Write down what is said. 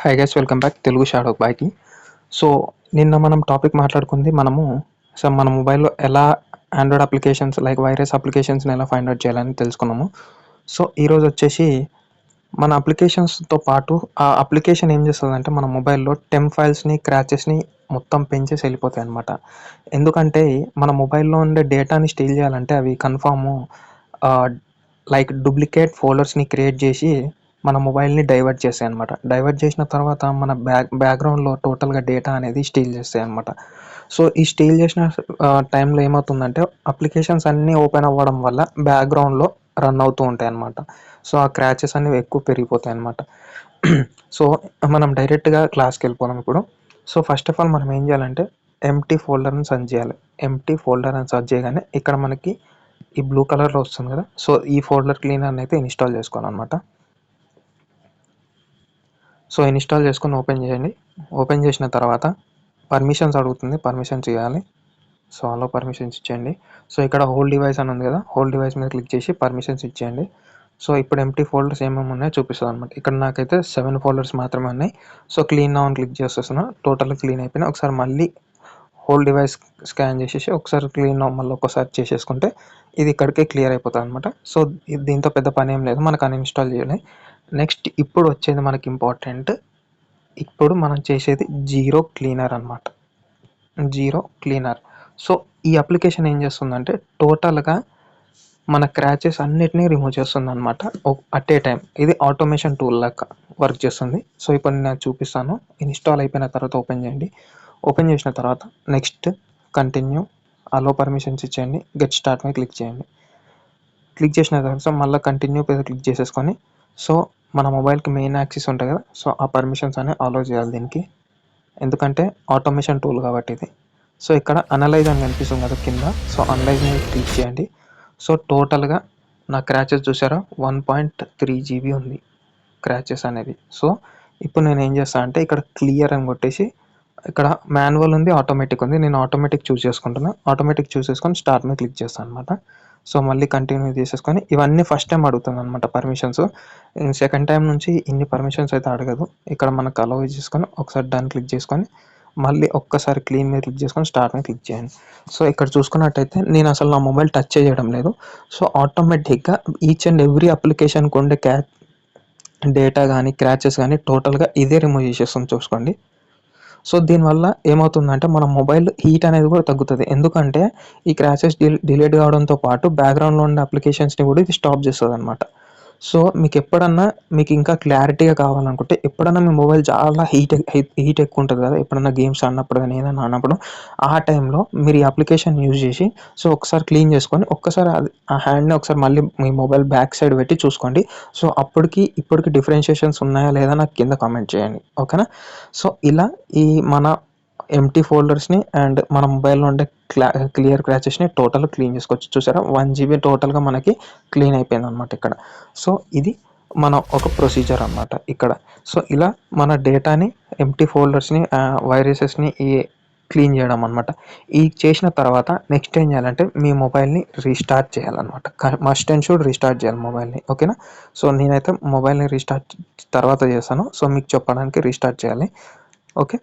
Hi guys welcome back Telugu shadow బాయ్కి so నిన్న మనం టాపిక్ మాట్లాడుకుంది మనము సో మన మొబైల్లో ఎలా ఆండ్రాయిడ్ అప్లికేషన్స్ లైక్ వైరస్ అప్లికేషన్స్ని ఎలా ఫైండ్ అవుట్ చేయాలని తెలుసుకున్నాము. సో ఈరోజు వచ్చేసి మన అప్లికేషన్స్తో పాటు ఆ అప్లికేషన్ ఏం చేస్తుందంటే మన మొబైల్లో టెమ్ ఫైల్స్ని క్రాచెస్ని మొత్తం పెంచేసి వెళ్ళిపోతాయి అనమాట ఎందుకంటే మన మొబైల్లో ఉండే డేటాని స్టీల్ చేయాలంటే అవి కన్ఫాము లైక్ డూప్లికేట్ ఫోల్డర్స్ని క్రియేట్ చేసి మన మొబైల్ని డైవర్ట్ చేస్తాయి అనమాట డైవర్ట్ చేసిన తర్వాత మన బ్యాక్ బ్యాక్గ్రౌండ్లో టోటల్గా డేటా అనేది స్టీల్ చేస్తాయి అనమాట సో ఈ స్టీల్ చేసిన టైంలో ఏమవుతుందంటే అప్లికేషన్స్ అన్నీ ఓపెన్ అవ్వడం వల్ల బ్యాక్గ్రౌండ్లో రన్ అవుతూ ఉంటాయి అనమాట సో ఆ క్రాచెస్ అనేవి ఎక్కువ పెరిగిపోతాయి అనమాట సో మనం డైరెక్ట్గా క్లాస్కి వెళ్ళిపోదాం ఇప్పుడు. సో ఫస్ట్ ఆఫ్ ఆల్ మనం ఏం చేయాలంటే ఎంటీ ఫోల్డర్ని సర్చ్ చేయాలి. ఎంటీ ఫోల్డర్ అని సర్చ్ చేయగానే ఇక్కడ మనకి ఈ బ్లూ కలర్లో వస్తుంది కదా. సో ఈ ఫోల్డర్ క్లీనర్ని అయితే ఇన్స్టాల్ చేసుకోవాలన్నమాట. సో ఇన్స్టాల్ చేసుకొని ఓపెన్ చేయండి. ఓపెన్ చేసిన తర్వాత పర్మిషన్స్ అడుగుతుంది. పర్మిషన్స్ ఇవ్వాలి. సో అలో పర్మిషన్స్ ఇచ్చేయండి. సో ఇక్కడ హోల్ డివైస్ అని ఉంది కదా హోల్ డివైస్ మీద క్లిక్ చేసి పర్మిషన్స్ ఇచ్చేయండి. సో ఇప్పుడు ఎంటీ ఫోల్డర్స్ ఏమేమి ఉన్నాయో చూపిస్తుంది అనమాట ఇక్కడ నాకైతే సెవెన్ ఫోల్డర్స్ మాత్రమే ఉన్నాయి. సో క్లీన్ ఆన్ క్లిక్ చేసేస్తున్నా. టోటల్ క్లీన్ అయిపోయినా ఒకసారి మళ్ళీ హోల్ డివైస్ స్కాన్ చేసేసి ఒకసారి క్లీన్ మళ్ళీ ఒకసారి చేసేసుకుంటే ఇది ఇక్కడికే క్లియర్ అయిపోతుంది అనమాట సో దీంతో పెద్ద పని ఏం లేదు. మనకు అన్ఇన్స్టాల్ చేయాలి నెక్స్ట్ ఇప్పుడు వచ్చేది మనకి ఇంపార్టెంట్. ఇప్పుడు మనం చేసేది జీరో క్లీనర్ అనమాట జీరో క్లీనర్. సో ఈ అప్లికేషన్ ఏం చేస్తుందంటే టోటల్గా మన క్రాచెస్ అన్నిటినీ రిమూవ్ చేస్తుంది అనమాట అట్ ఏ టైం ఇది ఆటోమేషన్ టూల్ లాగా వర్క్ చేస్తుంది. సో ఇప్పుడు నేను చూపిస్తాను. ఇన్స్టాల్ అయిపోయిన తర్వాత ఓపెన్ చేయండి. ఓపెన్ చేసిన తర్వాత నెక్స్ట్ కంటిన్యూ. అలో పర్మిషన్స్ ఇచ్చేయండి. గెట్ స్టార్ట్ మీద క్లిక్ చేయండి. క్లిక్ చేసిన తర్వాత మళ్ళీ కంటిన్యూ మీద క్లిక్ చేసేసుకొని సో మన మొబైల్కి మెయిన్ యాక్సెస్ ఉంటుంది కదా. సో ఆ పర్మిషన్స్ అనేవి అలో చేయాలి దీనికి. ఎందుకంటే ఆటోమేషన్ టూల్ కాబట్టి ఇది. సో ఇక్కడ అనలైజ్ అని కనిపిస్తుంది కదా కింద. సో అనలైజ్ మీద క్లిక్ చేయండి. సో టోటల్గా నా క్రాచెస్ చూసారా? వన్ పాయింట్ త్రీ జీబీ ఉంది క్రాచెస్ అనేది సో ఇప్పుడు నేను ఏం చేస్తాను అంటే ఇక్కడ క్లియర్ అని కొట్టేసి ఇక్కడ మాన్యువల్ ఉంది ఆటోమేటిక్ ఉంది. నేను ఆటోమేటిక్ చూస్ చేసుకుంటున్నా. ఆటోమేటిక్ చూస్ చేసుకొని స్టార్ట్ మీద క్లిక్ చేస్తాను అనమాట సో మళ్ళీ కంటిన్యూ చేసేసుకొని ఇవన్నీ ఫస్ట్ టైం అడుగుతుంది అనమాట పర్మిషన్స్ సెకండ్ టైం నుంచి ఇన్ని పర్మిషన్స్ అయితే అడగదు. ఇక్కడ మనకు అలౌ చేసుకొని ఒకసారి డన్ క్లిక్ చేసుకొని మళ్ళీ ఒక్కసారి క్లీన్ మీద క్లిక్ చేసుకొని స్టార్ట్ మీద క్లిక్ చేయండి. సో ఇక్కడ చూసుకున్నట్టయితే నేను అసలు నా మొబైల్ టచ్ చేయడం లేదు. సో ఆటోమేటిక్గా ఈచ్ అండ్ ఎవ్రీ అప్లికేషన్కి ఉండే క్యా డేటా కానీ క్రాచెస్ కానీ టోటల్గా ఇదే రిమూవ్ చేసేస్తుంది చూసుకోండి. సో దీనివల్ల ఏమవుతుందంటే మన మొబైల్ హీట్ అనేది కూడా తగ్గుతుంది. ఎందుకంటే ఈ క్రాచెస్ డిలీట్ కావడంతో పాటు బ్యాక్గ్రౌండ్లో ఉండే అప్లికేషన్స్ని కూడా ఇది స్టాప్ చేస్తుంది అనమాట సో మీకు ఎప్పుడన్నా మీకు ఇంకా క్లారిటీగా కావాలనుకుంటే ఎప్పుడన్నా మీ మొబైల్ చాలా హీట్ హీట్ ఎక్కువ ఉంటుంది కదా ఎప్పుడన్నా గేమ్స్ ఆడినప్పుడు కానీ ఏదైనా ఆడినప్పుడు ఆ టైంలో మీరు ఈ అప్లికేషన్ యూజ్ చేసి సో ఒకసారి క్లీన్ చేసుకొని ఒక్కసారి అది ఆ హ్యాండ్ని ఒకసారి మళ్ళీ మీ మొబైల్ బ్యాక్ సైడ్ పెట్టి చూసుకోండి. సో అప్పటికి ఇప్పటికి డిఫరెన్షియేషన్స్ ఉన్నాయా లేదా నాకు కింద కామెంట్ చేయండి. ఓకేనా? సో ఇలా ఈ మన ఎంటీ ఫోల్డర్స్ని అండ్ మన మొబైల్లో ఉండే క్లా క్లియర్ క్రాచెస్ని టోటల్ క్లీన్ చేసుకోవచ్చు. చూసారా? వన్ జీబీ టోటల్గా మనకి క్లీన్ అయిపోయింది అనమాట ఇక్కడ. సో ఇది మన ఒక ప్రొసీజర్ అనమాట ఇక్కడ. సో ఇలా మన డేటాని ఎంటీ ఫోల్డర్స్ని వైరసెస్ని ఈ క్లీన్ చేయడం అనమాట ఈ చేసిన తర్వాత నెక్స్ట్ ఏం చేయాలంటే మీ మొబైల్ని రీస్టార్ట్ చేయాలన్నమాట. మస్ట్ అండ్ షుడ్ రీస్టార్ట్ చేయాలి మొబైల్ని ఓకేనా సో నేనైతే మొబైల్ని రీస్టార్ట్ తర్వాత చేస్తాను. సో మీకు చెప్పడానికి రీస్టార్ట్ చేయాలి. ఓకే